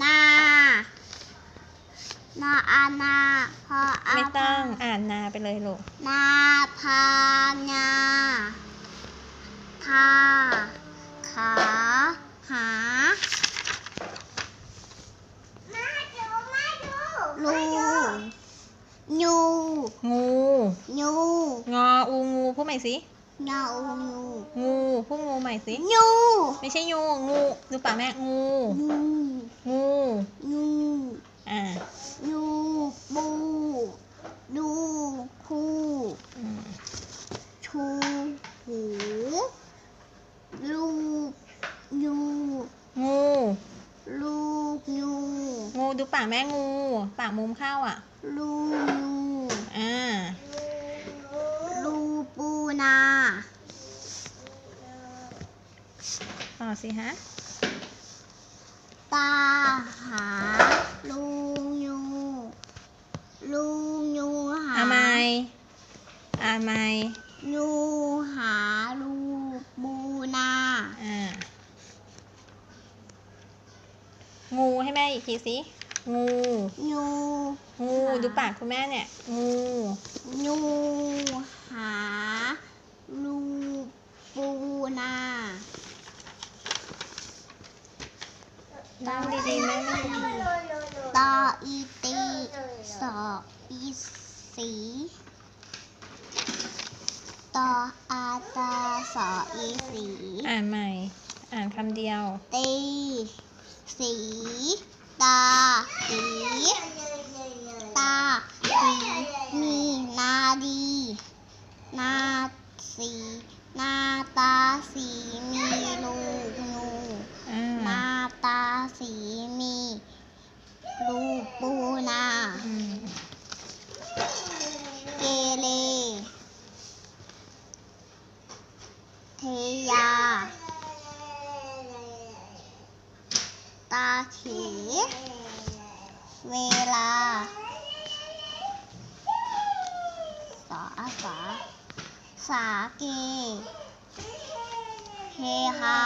นานาอานาพออาไม่ต้องอ่านนาไปเลยลูกนาพานาทาขาหาลูงูงู งู งออูงูพูดใหม่สิ เงายูงูพูดงูใหม่สิยูไม่ใช่ยูงูดูปากแม่งูยูงูยูอ่ายูบูดูคูอืมชูหูลูกยูงูลูกยูงูดูปากแม่งู ปากมุมเข้าอะลูยูอ่า ลูปูนา ต่อสิฮะ ตาหาลูยูลูยูหาอาไมอาไมยูหาลูปูนาอ่างูให้แม่อีกทีสิงูยูงูดูปากคุณแม่เนี่ยงูยูหาลูปูนา ตั้ง ดีๆแม่ไม่ได้ยินตออีตีสออีสีตออาตาสออีสีอ่านใหม่ อ่านคำเดียว ตี สีตาสีตาสีมีนาดี นาสี นาตาสีมีลูกงู อ่า นาตาสีมีลูกปูนา อืม เกเล เทยา ตาเขเวลาสาสาสาเกเฮฮา